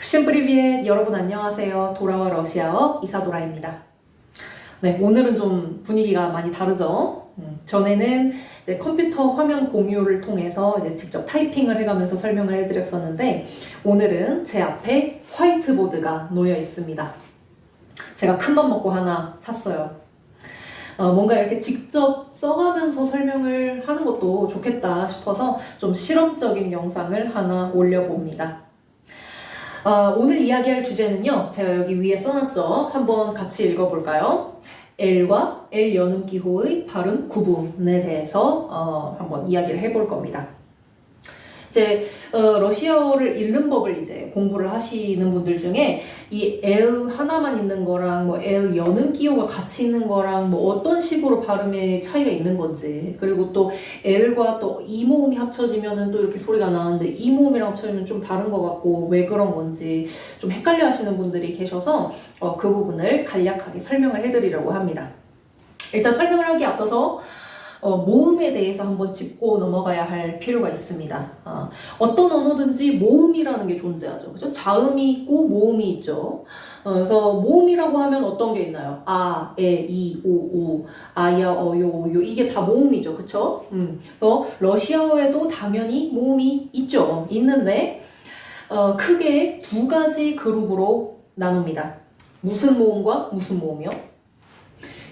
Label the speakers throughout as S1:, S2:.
S1: 심프리비엣 여러분 안녕하세요. 돌아와 러시아어 이사도라입니다. 네, 오늘은 좀 분위기가 많이 다르죠. 음, 전에는 컴퓨터 화면 공유를 통해서 이제 직접 타이핑을 해가면서 설명을 해드렸었는데 오늘은 제 앞에 화이트보드가 놓여 있습니다. 제가 큰 맘 먹고 하나 샀어요. 어, 뭔가 이렇게 직접 써가면서 설명을 하는 것도 좋겠다 싶어서 좀 실험적인 영상을 하나 올려봅니다. 어, 오늘 이야기할 주제는요, 제가 여기 위에 써놨죠. 한번 같이 읽어볼까요? L과 L 연음 기호의 발음 구분에 대해서 어, 한번 이야기를 해볼 겁니다. 이제 어, 러시아어를 읽는 법을 이제 공부를 하시는 분들 중에 이 L 하나만 있는 거랑 뭐 L 연음 기호가 같이 있는 거랑 뭐 어떤 식으로 발음의 차이가 있는 건지 그리고 또 L과 또 이 모음이 합쳐지면은 또 이렇게 소리가 나는데 이 모음이랑 합쳐지면 좀 다른 것 같고 왜 그런 건지 좀 헷갈려 하시는 분들이 계셔서 어, 그 부분을 간략하게 설명을 해드리려고 합니다. 일단 설명을 하기 앞서서 어, 모음에 대해서 한번 짚고 넘어가야 할 필요가 있습니다. 어, 떤 언어든지 모음이라는 게 존재하죠. 그죠? 자음이 있고 모음이 있죠. 어, 그래서 모음이라고 하면 어떤 게 있나요? 아, 에, 이, 오, 우, 아야, 어요, 오요. 이게 다 모음이죠. 그쵸? 음. 그래서 러시아어에도 당연히 모음이 있죠. 있는데, 어, 크게 두 가지 그룹으로 나눕니다. 무슨 모음과 무슨 모음이요?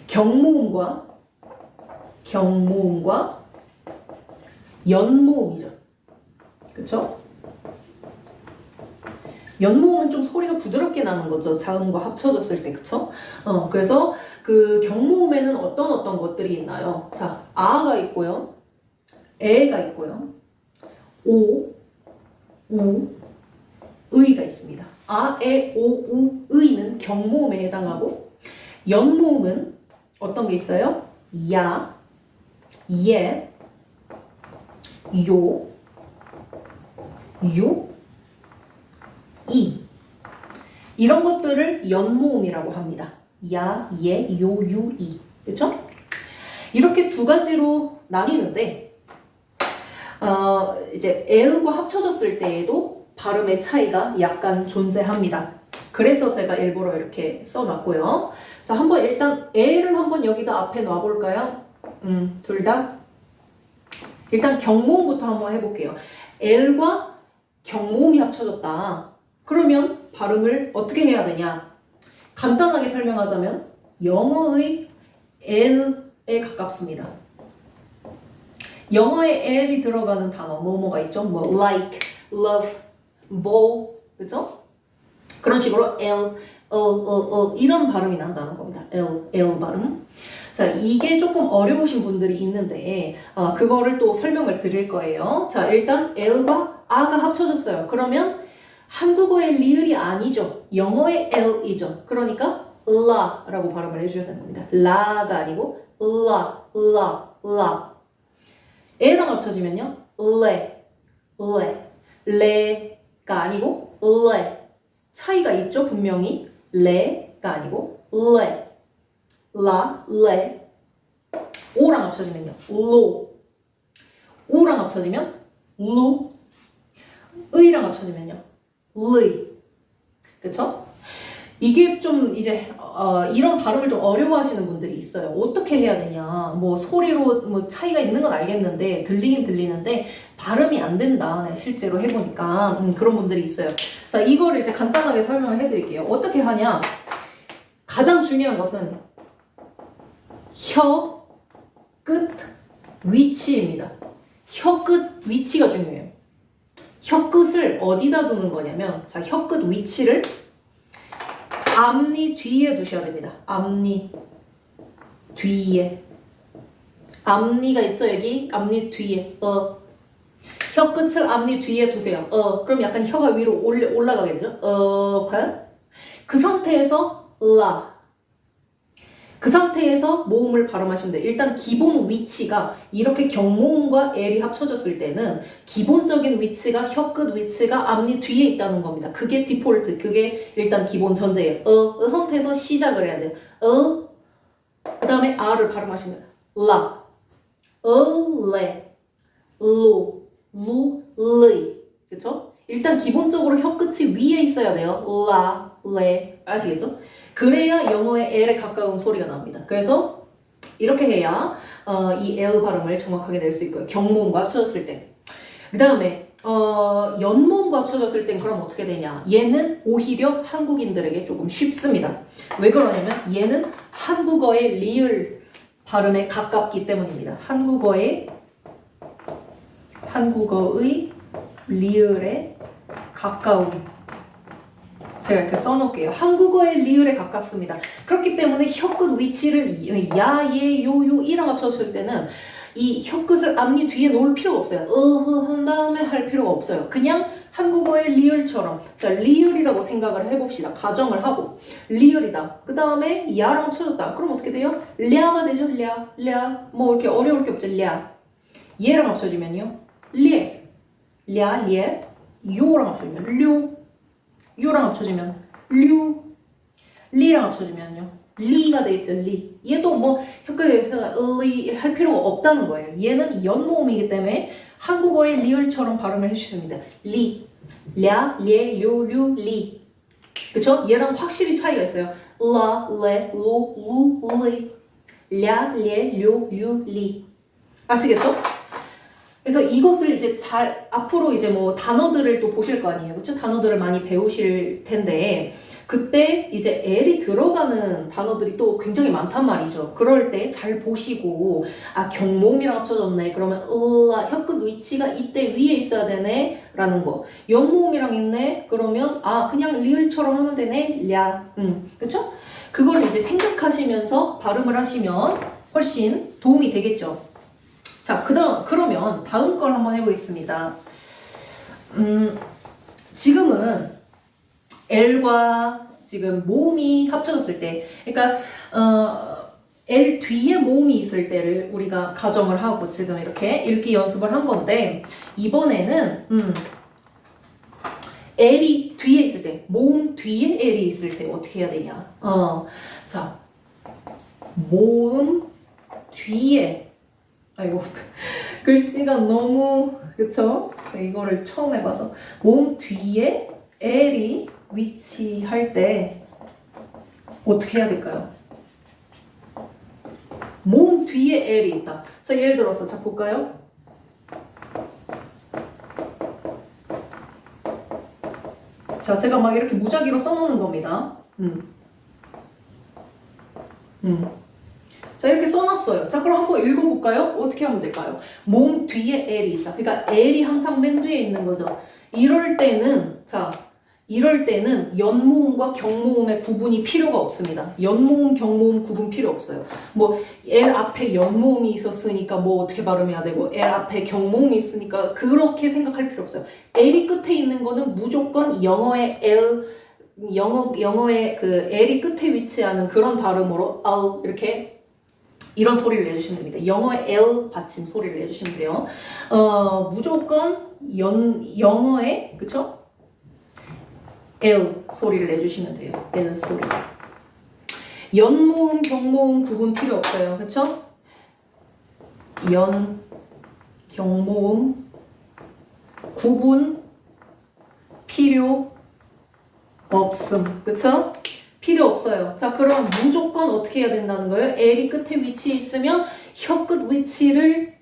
S1: 경모음과 경모음과 연모음이죠. 그쵸? 연모음은 좀 소리가 부드럽게 나는 거죠. 자음과 합쳐졌을 때, 그쵸? 어, 그래서 그 경모음에는 어떤 어떤 것들이 있나요? 자, 아가 있고요. 에가 있고요. 오, 우, 의가 있습니다. 아, 에, 오, 우, 의는 경모음에 해당하고 연모음은 어떤 게 있어요? 야, 예, 요, 유, 이. 이런 것들을 연모음이라고 합니다. 야, 예, 요, 유, 이. 그쵸? 이렇게 두 가지로 나뉘는데, 어, 이제 L과 합쳐졌을 때에도 발음의 차이가 약간 존재합니다. 그래서 제가 일부러 이렇게 써놨고요. 자, 한번 일단 L을 한번 여기다 앞에 놔볼까요? 음, 둘 다. 일단 경모음부터 한번 해볼게요. L과 경모음이 합쳐졌다. 그러면 발음을 어떻게 해야 되냐? 간단하게 설명하자면 영어의 L에 가깝습니다. 영어에 L이 들어가는 단어 뭐뭐가 있죠? 뭐 like, love, bow, 그죠? 그런 식으로 L, 어, 어, 어 이런 발음이 난다는 겁니다. L, L 발음. 자, 이게 조금 어려우신 분들이 있는데 어, 그거를 또 설명을 드릴 거예요. 자, 일단 L과 A가 합쳐졌어요. 그러면 한국어의 리을이 아니죠. 영어의 L이죠. 그러니까 라라고 발음을 해줘야 되는 겁니다. 라가 아니고 라, 라, 라. L랑 합쳐지면요. 레, 레. 레가 아니고 레. 차이가 있죠, 분명히. 레가 아니고 레. 라, 레. 오랑 합쳐지면요. 로. 우랑 합쳐지면 루. 의랑 합쳐지면요. 의. 그쵸? 이게 좀 이제 어, 이런 발음을 좀 어려워하시는 분들이 있어요. 어떻게 해야 되냐? 뭐 소리로 뭐 차이가 있는 건 알겠는데 들리긴 들리는데 발음이 안 된다. 네, 실제로 해보니까 음, 그런 분들이 있어요. 자, 이거를 이제 간단하게 설명을 해드릴게요. 어떻게 하냐? 가장 중요한 것은 혀 끝 위치입니다. 혀 끝 위치가 중요해요. 혀 끝을 어디다 두는 거냐면, 자, 혀 끝 위치를 앞니 뒤에 두셔야 됩니다. 앞니 뒤에. 앞니가 있죠, 여기? 앞니 뒤에. 어. 혀 끝을 앞니 뒤에 두세요. 어. 그럼 약간 혀가 위로 올라, 올라가게 되죠? 어. 과연? 그 상태에서 라. 그 상태에서 모음을 발음하시면 돼요. 일단 기본 위치가 이렇게 경모음과 L이 합쳐졌을 때는 기본적인 위치가 혀끝 위치가 앞니 뒤에 있다는 겁니다. 그게 디폴트, 그게 일단 기본 전제예요. 어, 그 상태에서 시작을 해야 돼요. 어, 그 다음에 R을 발음하시면 라, 어, 레, 로, 루, 르이. 그쵸? 일단 기본적으로 혀 끝이 위에 있어야 돼요. 라, 레. 아시겠죠? 그래야 영어의 L에 가까운 소리가 나옵니다. 그래서 이렇게 해야 어, 이 L 발음을 정확하게 낼 수 있고요. 경모음과 합쳐졌을 때. 그 다음에 어, 연모음과 합쳐졌을 땐 그럼 어떻게 되냐? 얘는 오히려 한국인들에게 조금 쉽습니다. 왜 그러냐면 얘는 한국어의 리을 발음에 가깝기 때문입니다. 한국어의 한국어의 리을에 가까운 제가 이렇게 써놓을게요. 한국어의 리을에 가깝습니다. 그렇기 때문에 혀끝 위치를 야, 예, 요, 요 이랑 합쳤을 때는 이 혀끝을 앞니 뒤에 놓을 필요가 없어요. 어허 한 다음에 할 필요가 없어요. 그냥 한국어의 리을처럼 자 리을이라고 생각을 해봅시다. 가정을 하고 리을이다. 그 다음에 야랑 쳐졌다. 그럼 어떻게 돼요? 랴가 되죠. 랴, 랴. 뭐 이렇게 어려울 게 없죠. 랴. 얘랑 합쳐지면요. lie. 랴, lie. 요랑 합쳐지면 료. 요랑 합쳐지면 류. 리랑 합쳐지면요. 리가 되겠죠. 리. 얘도 뭐 혀끝에서 리 할 필요가 없다는 거예요. 얘는 연모음이기 때문에 한국어의 리을처럼 발음을 해주시면 됩니다. 리. 랴, lie, 료, 류, 리. 그쵸? 얘랑 확실히 차이가 있어요. 라, 레, 로, 루, 리. 랴, lie, 료, 류, 리. 아시겠죠? 그래서 이것을 이제 잘 앞으로 이제 뭐 단어들을 또 보실 거 아니에요. 그렇죠? 단어들을 많이 배우실 텐데 그때 이제 L이 들어가는 단어들이 또 굉장히 많단 말이죠. 그럴 때 잘 보시고 아 경모음이랑 합쳐졌네. 그러면 으아 혀끝 위치가 이때 위에 있어야 되네 라는 거. 연모음이랑 있네. 그러면 아 그냥 리을처럼 하면 되네. 랴. 음. 그렇죠? 그걸 이제 생각하시면서 발음을 하시면 훨씬 도움이 되겠죠. 자, 그다음 그러면 다음 걸 한번 해보겠습니다. 음, 지금은 L과 지금 모음이 합쳐졌을 때, 그러니까 어, L 뒤에 모음이 있을 때를 우리가 가정을 하고 지금 이렇게 읽기 연습을 한 건데 이번에는 음, L이 뒤에 있을 때, 모음 뒤에 L이 있을 때 어떻게 해야 되냐? 어, 자, 모음 뒤에 아이고 글씨가 너무 그쵸? 이거를 처음 해봐서 몸 뒤에 L이 위치할 때 어떻게 해야 될까요? 몸 뒤에 L이 있다. 자 예를 들어서 자 볼까요? 자 제가 막 이렇게 무작위로 써놓는 겁니다. 음. 음. 자 이렇게 써놨어요. 자 그럼 한번 읽어볼까요? 어떻게 하면 될까요? 몸 뒤에 L이 있다. 그러니까 L이 항상 맨 뒤에 있는 거죠. 이럴 때는 자 이럴 때는 연모음과 경모음의 구분이 필요가 없습니다. 연모음, 경모음 구분 필요 없어요. 뭐 L 앞에 연모음이 있었으니까 뭐 어떻게 발음해야 되고 L 앞에 경모음이 있으니까 그렇게 생각할 필요 없어요. L이 끝에 있는 거는 무조건 영어의 L 영어 영어의 그 L이 끝에 위치하는 그런 발음으로 L 이렇게 이런 소리를 내주시면 됩니다. 영어의 L 받침 소리를 내주시면 돼요. 어, 무조건 연, 영어의, 그쵸? L 소리를 내주시면 돼요. L 소리. 연모음, 경모음 구분 필요 없어요. 그쵸? 연, 경모음 구분 필요 없음. 그쵸? 필요 없어요. 자, 그럼 무조건 어떻게 해야 된다는 거예요? L이 끝에 위치해 있으면 혀 끝 위치를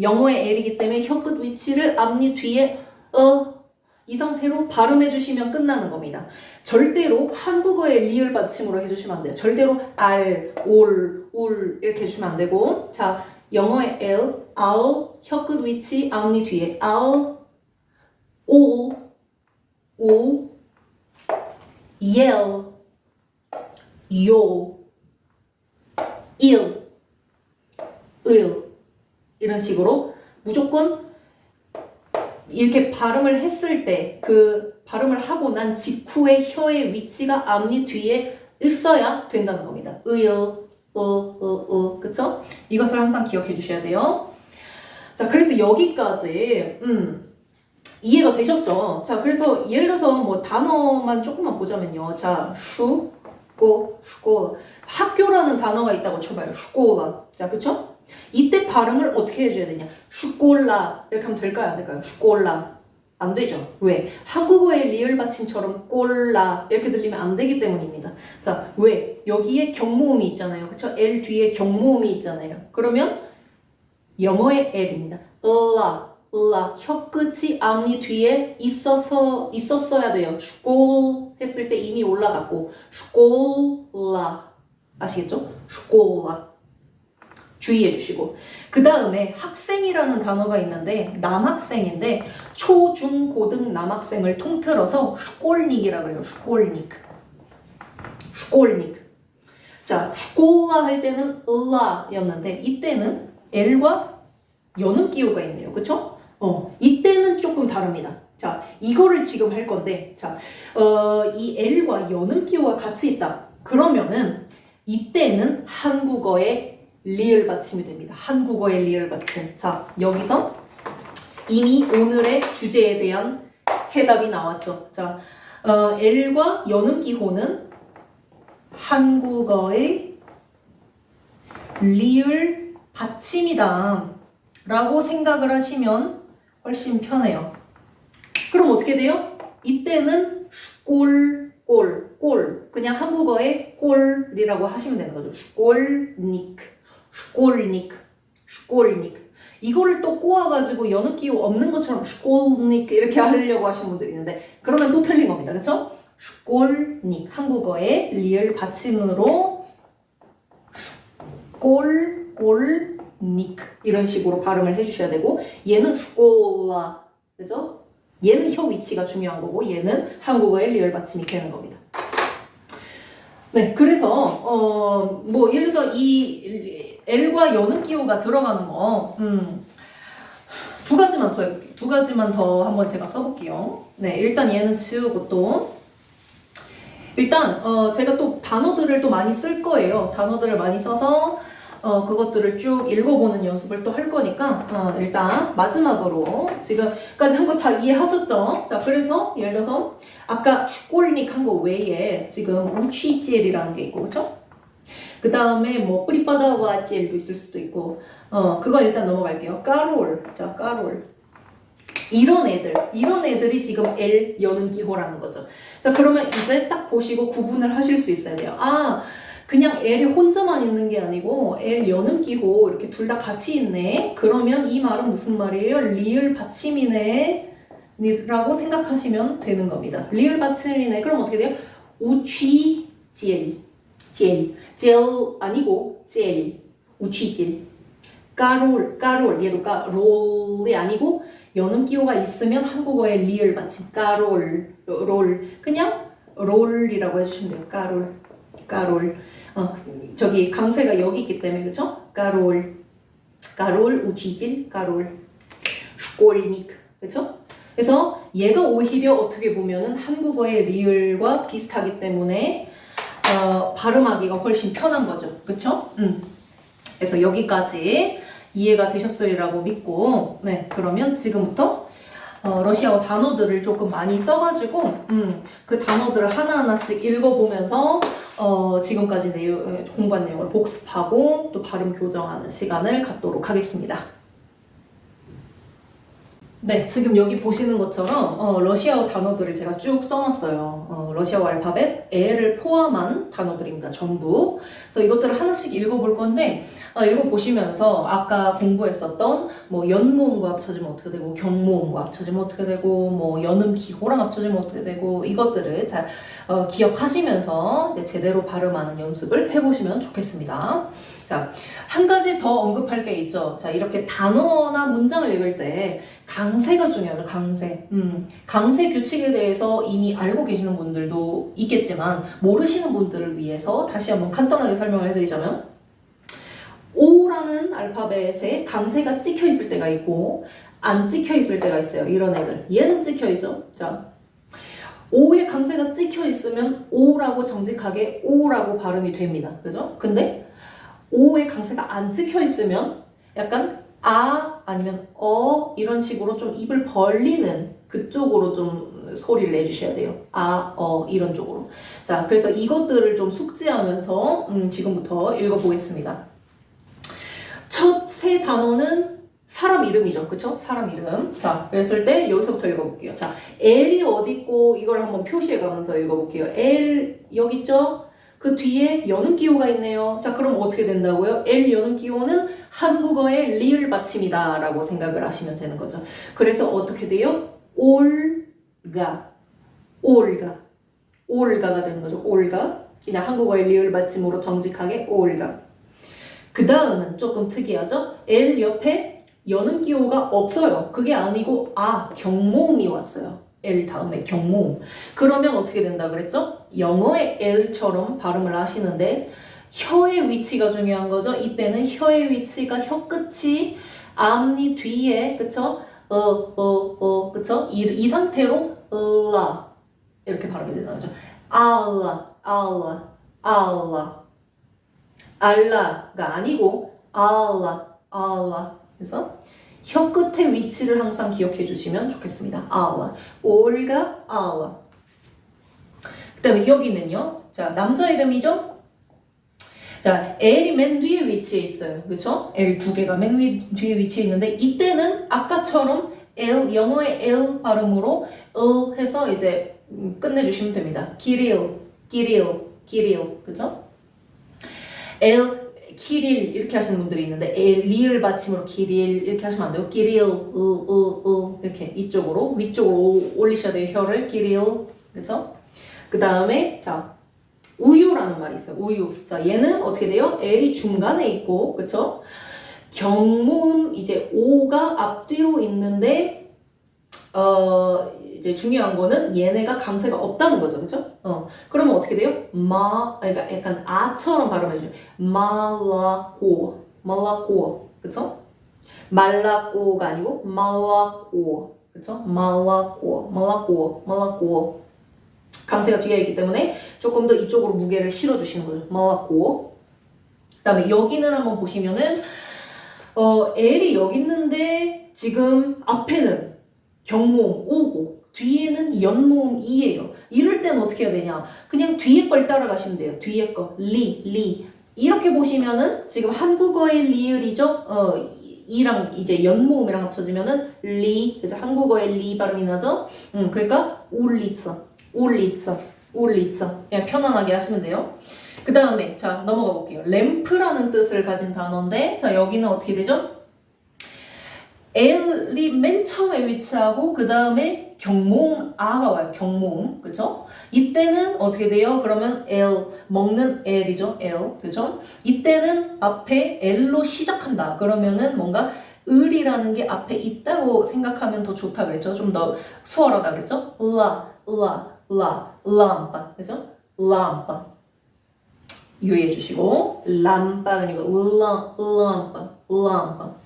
S1: 영어의 L이기 때문에 혀 끝 위치를 앞니 뒤에 어 이 상태로 발음해 주시면 끝나는 겁니다. 절대로 한국어의 리을 받침으로 해주시면 안 돼요. 절대로 알, 올, 울 이렇게 해주시면 안 되고 자 영어의 L, 아우 혀끝 위치 앞니 뒤에 아우 오, 오, yell 요, 일, 을 이런 식으로 무조건 이렇게 발음을 했을 때 그 발음을 하고 난 직후에 혀의 위치가 앞니 뒤에 있어야 된다는 겁니다. 을, 어, 어, 어, 그쵸? 이것을 항상 기억해 주셔야 돼요. 자, 그래서 여기까지, 음, 이해가 되셨죠? 자, 그래서 예를 들어서 뭐 단어만 조금만 보자면요. 자, 슈, 고, 슈콜. 학교라는 단어가 있다고 쳐봐요. 슈콜라. 자, 그쵸? 이때 발음을 어떻게 해줘야 되냐? 슈콜라. 이렇게 하면 될까요? 안 될까요? 슈콜라. 안 되죠. 왜? 한국어의 리을 받침처럼 꼴라 이렇게 들리면 안 되기 때문입니다. 자, 왜? 여기에 경모음이 있잖아요. 그쵸? L 뒤에 경모음이 있잖아요. 그러면 영어의 L입니다. 라, 라. 혀 끝이 앞니 뒤에 있어서, 있었어야 돼요. 슈골 했을 때 이미 올라갔고, 슈골라. 아시겠죠? 슈골라. 주의해 주시고. 그 다음에 학생이라는 단어가 있는데, 남학생인데, 초, 중, 고등 남학생을 통틀어서 슈골닉이라 그래요. 슈골닉. 슈골닉. 자, 슈골라 할 때는 으라였는데, 이때는 L과 연음 기호가 있네요. 그쵸? 어, 이때는 조금 다릅니다. 자, 이거를 지금 할 건데, 자, 어, 이 L과 연음 기호가 같이 있다. 그러면은, 이때는 한국어의 리을 받침이 됩니다. 한국어의 리을 받침. 자, 여기서 이미 오늘의 주제에 대한 해답이 나왔죠. 자, 어, L과 연음 기호는 한국어의 리을 받침이다. 라고 생각을 하시면 훨씬 편해요. 그럼 어떻게 돼요? 이때는 꼴, 꼴, 꼴. 그냥 한국어의 꼴이라고 하시면 되는 거죠. 꼴닉, 꼴닉, 꼴닉. 이거를 또 꼬아가지고 연음 기호 없는 것처럼 꼴닉 이렇게 하려고 하시는 분들이 있는데 그러면 또 틀린 겁니다. 그쵸? 꼴닉. 한국어의 리을 받침으로 꼴, 꼴, 닉 이런 식으로 발음을 해주셔야 되고 얘는 슈콜라 그죠? 얘는 혀 위치가 중요한 거고 얘는 한국어의 리얼 받침이 되는 겁니다. 네, 그래서 어 뭐 예를 들어서 이 L과 연음 기호가 들어가는 거, 음, 두 가지만 더 해볼게요. 두 가지만 더 한번 제가 써볼게요. 네, 일단 얘는 지우고 또 일단 어 제가 또 단어들을 또 많이 쓸 거예요. 단어들을 많이 써서 어, 그것들을 쭉 읽어보는 연습을 또 할 거니까, 어, 일단 마지막으로 지금까지 한 거 다 이해하셨죠? 자, 그래서 예를 들어서 아까 슈골닉 한거 외에 지금 우취젤이라는 게 있고, 그쵸? 그 다음에 뭐 뿌리바다와 젤도 있을 수도 있고, 어, 그건 일단 넘어갈게요. 까롤. 자, 까롤. 이런 애들, 이런 애들이 지금 L 여는 기호라는 거죠. 자, 그러면 이제 딱 보시고 구분을 하실 수 있어야 돼요. 아, 그냥 L이 혼자만 있는 게 아니고 L 연음 기호 이렇게 둘 다 같이 있네. 그러면 이 말은 무슨 말이에요? 리을 받침이네. 라고 생각하시면 되는 겁니다. 리을 받침이네. 그럼 어떻게 돼요? 우취질. 젤. 젤 아니고 젤. 우취질. 까롤. 까롤. 얘도 까롤이 아니고 연음 기호가 있으면 한국어의 리을 받침. 까롤. 롤. 그냥 롤이라고 해주시면 돼요. 까롤. 까롤. 어, 저기 강세가 여기 있기 때문에 그쵸? 까롤, 까롤, 우치질, 까롤, 슈골닉, 그쵸? 그래서 얘가 오히려 어떻게 보면은 한국어의 리을과 비슷하기 때문에 어, 발음하기가 훨씬 편한 거죠, 그쵸? 음. 그래서 여기까지 이해가 되셨으리라고 믿고, 네, 그러면 지금부터 어, 러시아어 단어들을 조금 많이 써가지고, 음, 그 단어들을 하나하나씩 읽어보면서 어, 지금까지 내용, 공부한 내용을 복습하고 또 발음 교정하는 시간을 갖도록 하겠습니다. 네, 지금 여기 보시는 것처럼 어, 러시아어 단어들을 제가 쭉 써놨어요. 어, 러시아어 알파벳 L을 포함한 단어들입니다. 전부. 그래서 이것들을 하나씩 읽어볼 건데 어, 읽어보시면서 아까 공부했었던 뭐 연모음과 합쳐지면 어떻게 되고 경모음과 합쳐지면 어떻게 되고 뭐 연음 기호랑 합쳐지면 어떻게 되고 이것들을 잘 어, 기억하시면서 이제 제대로 발음하는 연습을 해보시면 좋겠습니다. 자, 한 가지 더 언급할 게 있죠. 자, 이렇게 단어나 문장을 읽을 때 강세가 중요해요. 강세. 음, 강세 규칙에 대해서 이미 알고 계시는 분들도 있겠지만 모르시는 분들을 위해서 다시 한번 간단하게 설명을 해드리자면 O라는 알파벳에 강세가 찍혀 있을 때가 있고 안 찍혀 있을 때가 있어요. 이런 애들. 얘는 찍혀 있죠. 자, O에 강세가 찍혀 있으면 O라고 정직하게 O라고 발음이 됩니다. 그죠? 근데 O에 강세가 안 찍혀 있으면 약간 아 아니면 어 이런 식으로 좀 입을 벌리는 그쪽으로 좀 소리를 내주셔야 돼요. 아, 어 이런 쪽으로. 자, 그래서 이것들을 좀 숙지하면서 음, 지금부터 읽어보겠습니다. 첫 세 단어는 사람 이름이죠. 그쵸? 사람 이름. 자, 그랬을 때 여기서부터 읽어볼게요. 자, L이 어디 있고 이걸 한번 표시해 가면서 읽어볼게요. L 여기 있죠? 그 뒤에 여는 기호가 있네요. 자, 그럼 어떻게 된다고요? L 여는 기호는 한국어의 리을 받침이다 라고 생각을 하시면 되는 거죠. 그래서 어떻게 돼요? 올가, 올가, 올가가 되는 거죠. 올가. 그냥 한국어의 리을 받침으로 정직하게 올가. 그 다음은 조금 특이하죠? L 옆에 여는 기호가 없어요. 그게 아니고 아 경모음이 왔어요. L 다음에 경모음. 그러면 어떻게 된다 그랬죠? 영어의 L처럼 발음을 하시는데 혀의 위치가 중요한 거죠. 이때는 혀의 위치가 혀 끝이 앞니 뒤에 그쵸? 어, 어, 어, 그쵸? 이, 이 상태로 으라 이렇게 발음이 되는 거죠. 알라, 알라, 알라. 알라가 아니고 알라, 알라. 그래서 혀 끝의 위치를 항상 기억해 주시면 좋겠습니다. 알라. 올가 알라. 그다음에 여기는요. 자, 남자 이름이죠? 자, L이 맨 뒤에 위치해 있어요. 그쵸? L 두 개가 맨 위, 뒤에 위치해 있는데 이때는 아까처럼 L, 영어의 L 발음으로 어 해서 이제 음, 끝내주시면 됩니다. 기릴, 기릴, 기릴. 그죠? L, 키릴 이렇게 하시는 분들이 있는데 리을 받침으로 기릴 이렇게 하시면 안 돼요. 기릴, 으, 으, 으 이렇게 이쪽으로 위쪽으로 올리셔야 돼요. 혀를 기릴. 그죠? 그 다음에 자 우유라는 말이 있어요. 우유. 자, 얘는 어떻게 돼요? L이 중간에 있고, 그쵸? 경모음 이제 O가 앞뒤로 있는데, 어, 이제 중요한 거는 얘네가 감세가 없다는 거죠. 그쵸? 어. 그러면 어떻게 돼요? 마, 그러니까 약간 아처럼 발음해줘요. 말라고. 말라고. 그쵸? 말라고가 아니고, 말라고. 그쵸? 말라고. 말라고. 말라고. 감세가 뒤에 있기 때문에 조금 더 이쪽으로 무게를 실어 주시는 거죠. 먹었고. 그 다음에 여기는 한번 보시면은, 어, L이 여기 있는데 지금 앞에는 경모음 우고 뒤에는 연모음 이예요. 이럴 때는 어떻게 해야 되냐? 그냥 뒤에 걸 따라가시면 돼요. 뒤에 거. 리, 리. 이렇게 보시면은 지금 한국어의 리을이죠? 어, 이랑 이제 연모음이랑 합쳐지면은 리, 그죠? 한국어의 리 발음이 나죠? 음, 그러니까 울리ță. 울리ță, 울리ță. 그냥 편안하게 하시면 돼요. 그 다음에 자 넘어가 볼게요. 램프라는 뜻을 가진 단어인데 자 여기는 어떻게 되죠? L이 맨 처음에 위치하고 그 다음에 경모음 아가 와요. 경모음 그죠? 이때는 어떻게 돼요? 그러면 L 먹는 L이죠. L 그죠? 이때는 앞에 L로 시작한다. 그러면은 뭔가 을이라는 게 앞에 있다고 생각하면 더 좋다 그랬죠? 좀 더 수월하다 그랬죠? 으아, 으아, 라, 람pa, 그죠? 람pa. 유의해 주시고, 람파가 아니고, 람, 람pa, 람pa.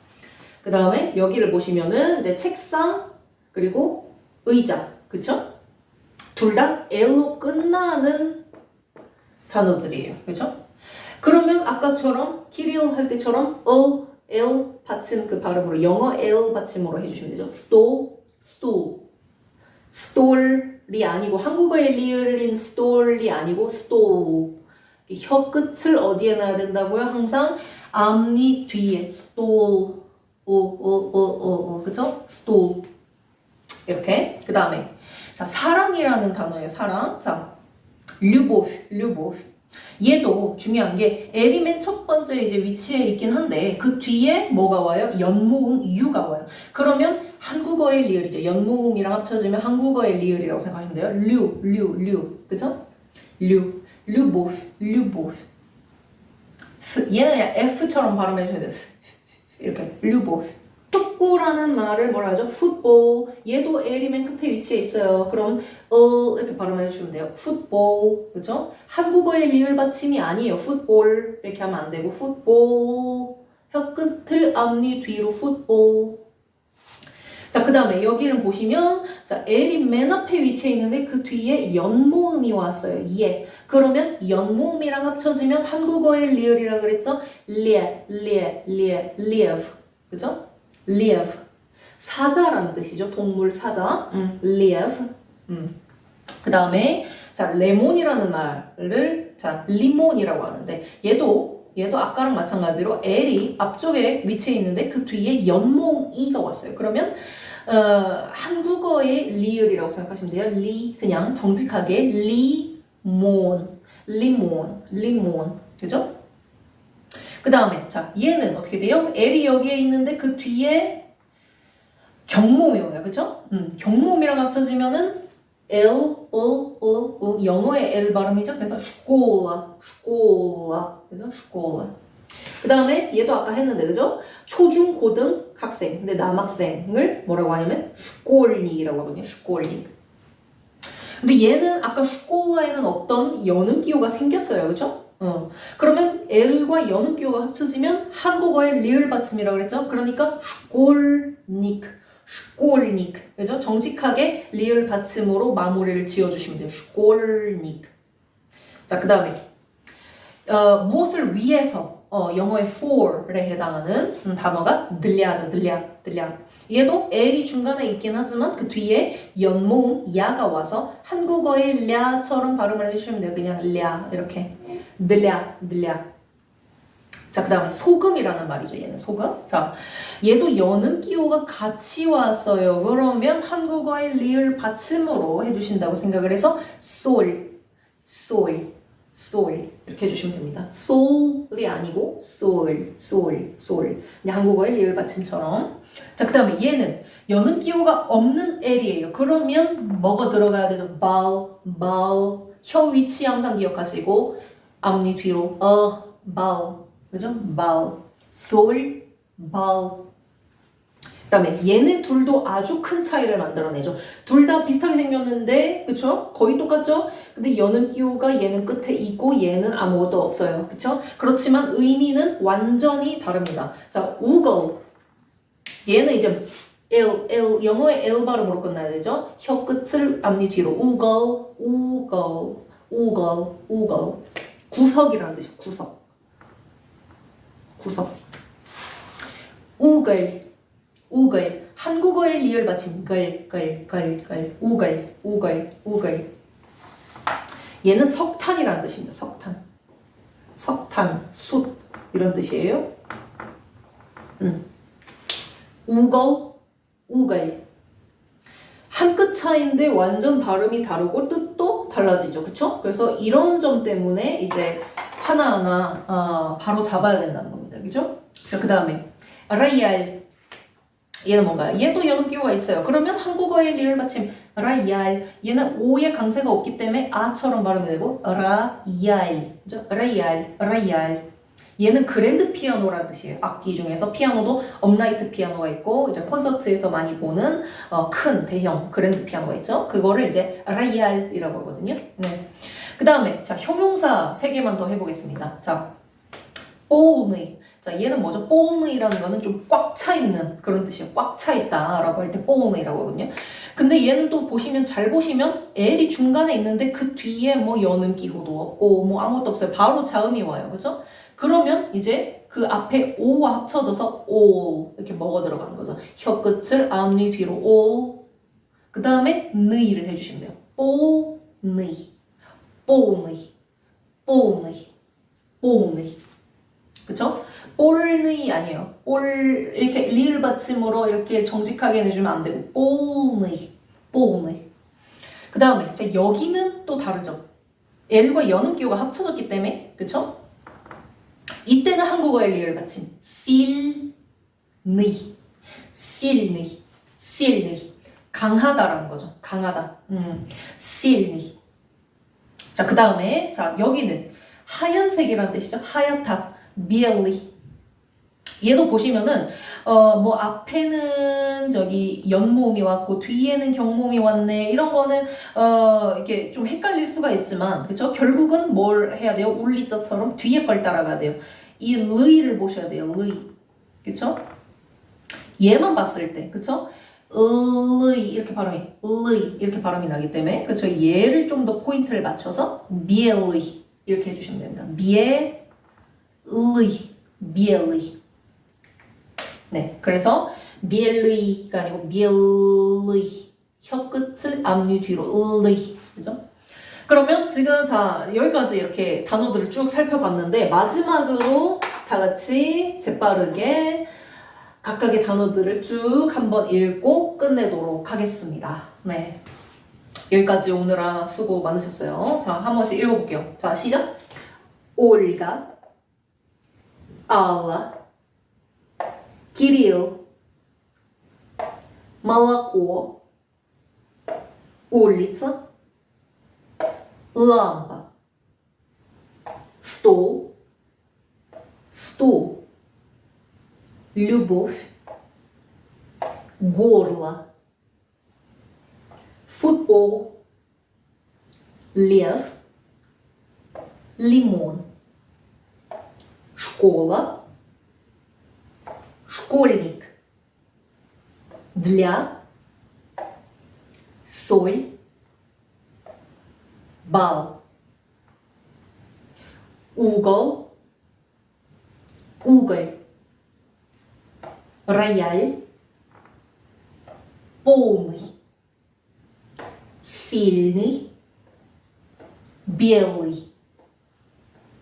S1: 그 다음에 여기를 보시면은 이제 책상, 그리고 의자, 그쵸? 둘 다 L로 끝나는 단어들이에요. 그죠? 그러면 아까처럼 키릴 할 때처럼 어, L 받침 그 발음으로 영어 L 받침으로 해주시면 되죠. stole, stool, stole이 아니고 한국어의 리을린 stole이 아니고 stole. 혀 끝을 어디에 놔야 된다고요? 항상 앞니 뒤에 stole, 오오오오 그죠? stole 이렇게 그 다음에 자 사랑이라는 단어예요. 사랑. 자 любовь, любовь. 얘도 중요한 게 L이 맨 첫 번째 이제 위치에 있긴 한데 그 뒤에 뭐가 와요? 연모음 U가 와요. 그러면 한국어의 리을이죠. 연모음이랑 합쳐지면 한국어의 리을이라고 생각하시면 돼요. 류, 류, 류. 그죠? 류, 류보프, 류보프. 얘는 그냥 F처럼 발음해줘야 돼요. 이렇게 류보프. 축구라는 말을 뭐라 하죠? 풋볼. 얘도 L이 맨 끝에 위치해 있어요. 그럼 어 이렇게 발음해 주시면 돼요. 풋볼. 그죠? 한국어의 리을 받침이 아니에요. 풋볼. 이렇게 하면 안 되고 풋볼. 혀 끝을 앞니 뒤로 풋볼. 자, 그 다음에 여기는 보시면, 자, L이 맨 앞에 위치해 있는데 그 뒤에 연모음이 왔어요. 예. 그러면 연모음이랑 합쳐지면 한국어의 리을이라 그랬죠? 리에, 리에, 리에, 리에브. 그죠? live 사자라는 뜻이죠. 동물 사자. 음, live. 음. 그 다음에 자 레몬이라는 말을 자 리몬이라고 하는데 얘도 얘도 아까랑 마찬가지로 L이 앞쪽에 위치해 있는데 그 뒤에 연몽 이가 왔어요. 그러면 어, 한국어의 리을이라고 생각하시면 돼요. 리 그냥 정직하게 리몬, 리몬, 리몬, 그죠? 그 다음에 자 얘는 어떻게 돼요? L이 여기에 있는데 그 뒤에 경mom이 와요, 그죠? 음, 경mom이랑 합쳐지면은 L, O, O, O 영어의 L 발음이죠. 그래서 슈콜라, 슈콜라, 그죠? 슈콜라. 그 다음에 얘도 아까 했는데 그죠? 초중 고등 학생, 근데 남학생을 뭐라고 하냐면 슈콜닉이라고 하거든요. 슈콜닉. 근데 얘는 아까 슈콜라에는 없던 연음 기호가 생겼어요, 그죠? 어. 그러면 L과 연음 기호가 합쳐지면 한국어의 리을 받침이라고 그랬죠? 그러니까 슈콜닉, 슈콜닉, 그죠? 정직하게 리을 받침으로 마무리를 지어 주시면 돼요. 슈콜닉. 자, 그 다음에 어, 무엇을 위해서 어, 영어의 for에 해당하는 음, 단어가 들려죠, 들려, 들려. 얘도 L이 중간에 있긴 하지만 그 뒤에 연모음 야가 와서 한국어의 랴처럼 발음을 해주시면 돼요. 그냥 랴 이렇게 들려, 들려. 자, 그 다음에 소금이라는 말이죠. 얘는 소금. 자, 얘도 연음 기호가 같이 왔어요. 그러면 한국어의 리을 받침으로 해주신다고 생각을 해서 솔, 솔, 솔 이렇게 해주시면 됩니다. 솔이 아니고 솔, 솔, 솔. 그냥 한국어의 리을 받침처럼. 자, 그 다음에 얘는 연음 기호가 없는 L이에요. 그러면 뭐가 들어가야 되죠? 바우, 바우. 혀 위치 항상 기억하시고 앞니 뒤로 어, 바우. 그죠? 바우. 솔, 바우. 그다음에 얘네 둘도 아주 큰 차이를 만들어내죠. 둘 다 비슷하게 생겼는데, 그쵸? 거의 똑같죠? 근데 여는 끼호가 얘는 끝에 있고 얘는 아무것도 없어요. 그쵸? 그렇지만 의미는 완전히 다릅니다. 자, 우거. 얘는 이제 L, L, 영어의 L 발음으로 끝나야 되죠? 혀 끝을 앞니 뒤로 우거, 우거, 우거, 우거. 구석이라는 뜻이에요. 구석. 구석. 우글, 우글. 한국어의 리을 받침 글, 글, 글, 글. 우글, 우글, 우글. 얘는 석탄이라는 뜻입니다. 석탄. 석탄, 숯 이런 뜻이에요. 음. 우글, 우글. 한끗 차인데 완전 발음이 다르고 뜻도 달라지죠. 그쵸? 그래서 이런 점 때문에 이제 하나하나 어, 바로 잡아야 된다는 겁니다. 그죠? 자, 그 다음에 라이알 얘는 뭔가 얘도 연음 기호가 있어요. 그러면 한국어의 리을 받침 라이알 얘는 오의 강세가 없기 때문에 아처럼 발음이 되고 라이알? 라이알 라이알 얘는 그랜드 피아노라는 뜻이에요. 악기 중에서 피아노도 업라이트 피아노가 있고 이제 콘서트에서 많이 보는 어, 큰 대형 그랜드 피아노가 있죠. 그거를 이제 라이알이라고 하거든요. 네. 그 다음에 자 형용사 세 개만 더 해보겠습니다. 자, only. 자 얘는 뭐죠? only라는 거는 좀 꽉 차 있는 그런 뜻이에요. 꽉 차 있다라고 할때 only라고 하거든요. 근데 얘는 또 보시면 잘 보시면 L이 중간에 있는데 그 뒤에 뭐 연음 기호도 없고 뭐 아무것도 없어요. 바로 자음이 와요. 그죠? 그러면 이제 그 앞에 O와 합쳐져서 all 이렇게 먹어 들어가는 거죠. 혀 끝을 앞니 뒤로 all 그 다음에 느이를 해주시면 돼요. 뽀 느이 뽀 느이 뽀 느이 뽀 느이 뽀느이 아니에요. 올 이렇게 리을 받침으로 이렇게 정직하게 내주면 안 되고 뽀느이 뽀느이 그 다음에 여기는 또 다르죠. L과 연음 기호가 합쳐졌기 때문에 그쵸? 이때는 한국어의 리을 받침 실니 실니 실니 강하다라는 거죠. 강하다. 음, 실니 자, 그 다음에 자 여기는 하얀색이라는 뜻이죠. 하얗다. 비엘리 얘도 보시면은 어 뭐 앞에는 저기 연모음이 왔고 뒤에는 경모음이 왔네. 이런 거는 어 이렇게 좀 헷갈릴 수가 있지만 그쵸? 결국은 뭘 해야 돼요? 울리자처럼 뒤에 걸 따라가야 돼요. 이 르이를 보셔야 돼요. 르이 그쵸? 얘만 봤을 때 그쵸? 르이 이렇게 발음이 르이 이렇게 발음이 나기 때문에 그쵸? 얘를 좀 더 포인트를 맞춰서 미엘리 이렇게 해주시면 됩니다. 미엘리 미엘리 네, 그래서 미엘리가 아니고 미엘리 혀 끝을 앞니 뒤로 을리 그죠? 그러면 지금 자 여기까지 이렇게 단어들을 쭉 살펴봤는데 마지막으로 다 같이 재빠르게 각각의 단어들을 쭉 한번 읽고 끝내도록 하겠습니다. 네. 여기까지 오느라 수고 많으셨어요. 자, 한 번씩 읽어볼게요. 자, 시작. 올가, 알라, Кирилл, молоко, улица, лампа, стол, стул, любовь, горло, футбол, лев, лимон, школа, школьник, для, соль, бал, угол, уголь, рояль, полный, сильный, белый.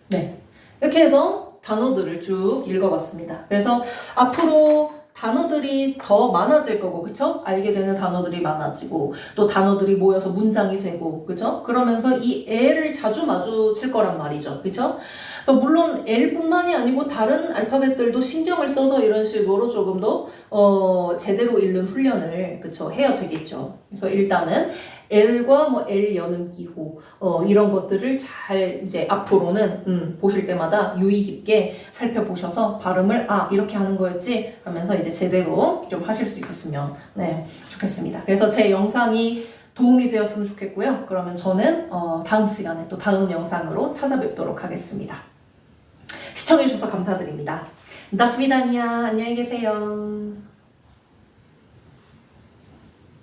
S1: 네. 이렇게 해서 단어들을 쭉 읽어봤습니다. 그래서 앞으로 단어들이 더 많아질 거고, 그쵸? 알게 되는 단어들이 많아지고, 또 단어들이 모여서 문장이 되고, 그쵸? 그러면서 이 L을 자주 마주칠 거란 말이죠. 그쵸? 그래서 물론 L뿐만이 아니고 다른 알파벳들도 신경을 써서 이런 식으로 조금 더, 어, 제대로 읽는 훈련을, 그쵸? 해야 되겠죠. 그래서 일단은 L과 뭐 L 여는 기호, 어, 이런 것들을 잘 이제 앞으로는, 음, 보실 때마다 유의 깊게 살펴보셔서 발음을, 아, 이렇게 하는 거였지? 하면서 이제 제대로 좀 하실 수 있었으면, 네, 좋겠습니다. 그래서 제 영상이 도움이 되었으면 좋겠고요. 그러면 저는 어, 다음 시간에 또 다음 영상으로 찾아뵙도록 하겠습니다. 시청해주셔서 감사드립니다. 다스비다니아 안녕히 계세요.